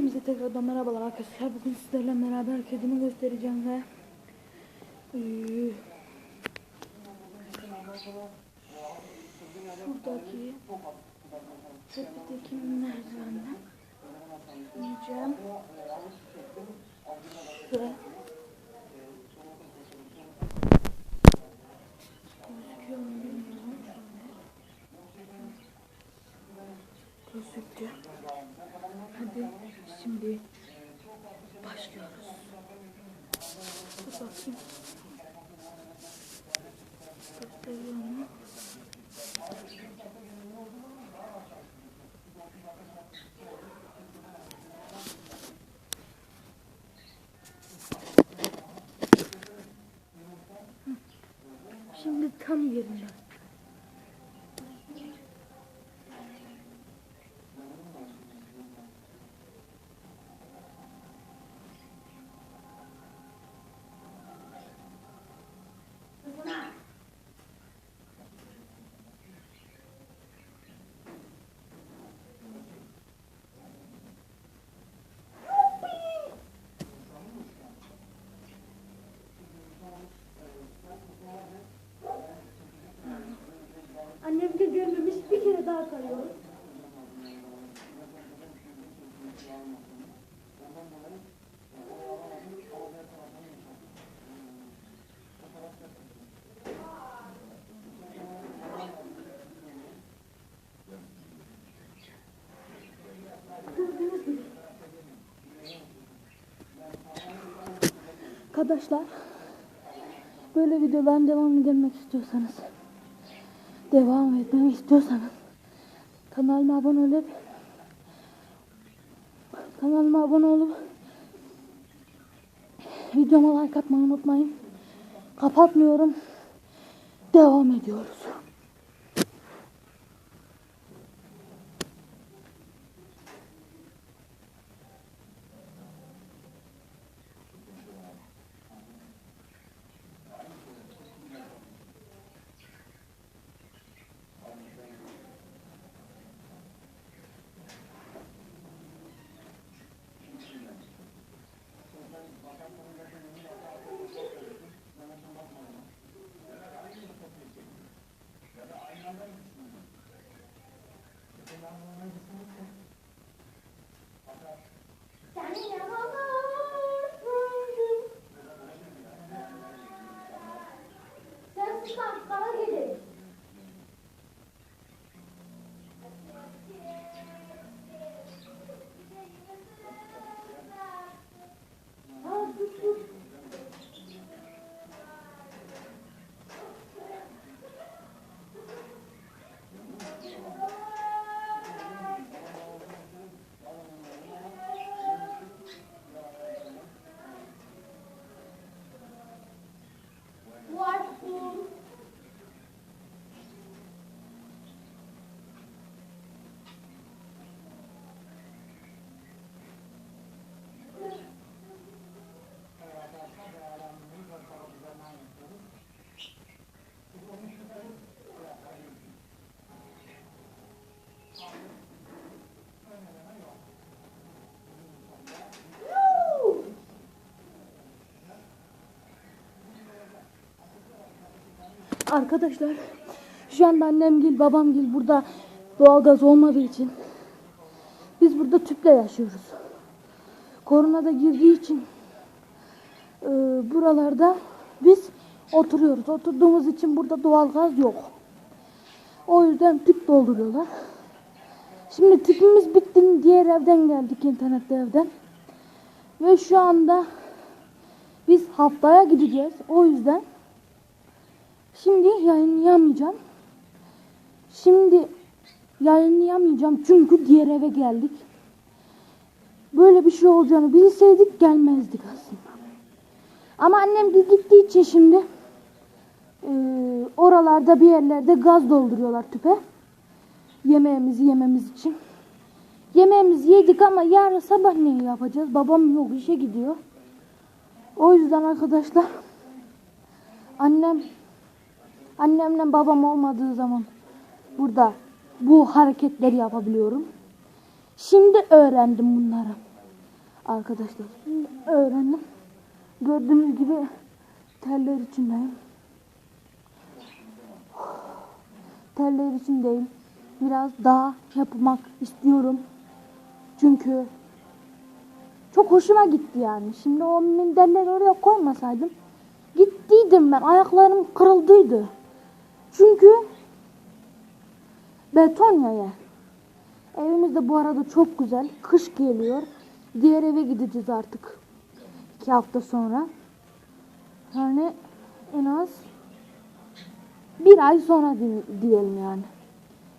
Hepinize tekrardan merhabalar arkadaşlar. Bugün sizlerle beraber kedimi göstereceğim ve eee, şuradaki tepedeki merdivenden Hı. Şimdi tam yerinde. Annem de görmemiş Gördünüz mü? Arkadaşlar böyle videoların devamını gelmek istiyorsanız devam etmemi istiyorsanız kanalıma abone olup kanalıma abone olup videoma like atmayı unutmayın. Kapatmıyorum. Devam ediyoruz. Arkadaşlar şu anda annemgil babamgil burada doğalgaz olmadığı için biz burada tüple yaşıyoruz. Korona da girdiği için e, buralarda biz oturuyoruz. Oturduğumuz için burada doğalgaz yok. O yüzden tüp dolduruyorlar. Şimdi tüpümüz bitti. Diğer evden geldik internette evden. Ve şu anda biz haftaya gideceğiz. O yüzden Şimdi yayınlayamayacağım. Şimdi yayınlayamayacağım çünkü diğer eve geldik. Böyle bir şey olacağını bilseydik gelmezdik aslında. Ama annem gittiği için şimdi e, oralarda bir yerlerde gaz dolduruyorlar tüpe. Yemeğimizi yememiz için. Yemeğimizi yedik ama yarın sabah ne yapacağız? Babam yok işe gidiyor. O yüzden arkadaşlar annem Annemle babam olmadığı zaman burada bu hareketleri yapabiliyorum. Şimdi öğrendim bunları. Arkadaşlar öğrendim. Gördüğünüz gibi teller içindeyim. Teller içindeyim. Biraz daha yapmak istiyorum. Çünkü çok hoşuma gitti yani. Şimdi o minderleri oraya koymasaydım gittiydim ben. Ayaklarım kırıldıydı. Çünkü beton ya yer. Evimiz de bu arada çok güzel. Kış geliyor. Diğer eve gideceğiz artık. İki hafta sonra. Yani en az bir ay sonra di- diyelim yani.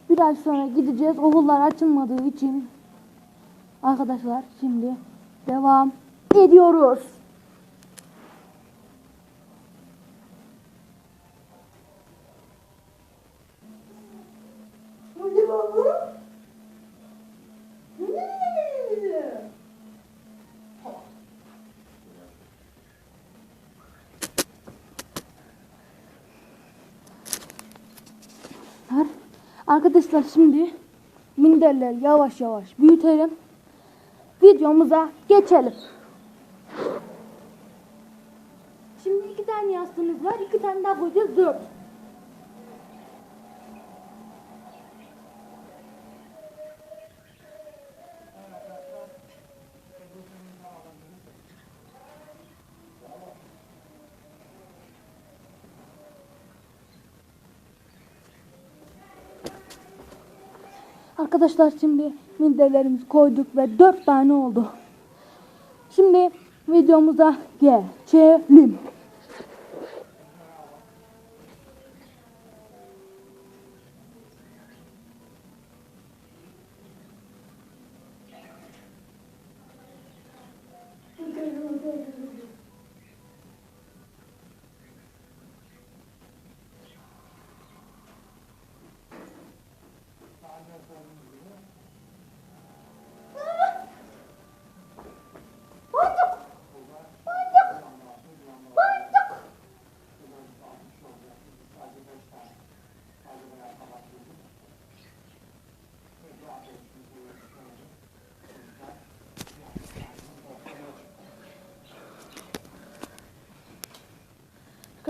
Bir ay sonra gideceğiz. Okullar açılmadığı için arkadaşlar şimdi devam ediyoruz. Arkadaşlar şimdi minderler yavaş yavaş büyütelim. Videomuza geçelim. Şimdi iki tane yastığımız var. iki tane daha koyacağız. Dört. Arkadaşlar şimdi minderlerimizi koyduk ve dört tane oldu. Şimdi videomuza geçelim.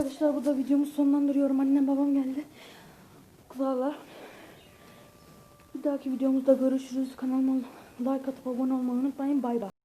Arkadaşlar burada videomu sonlandırıyorum. Annem babam geldi. Kızlarla. Bir dahaki videomuzda görüşürüz. Kanalıma like atıp abone olmayı unutmayın. Bay bay.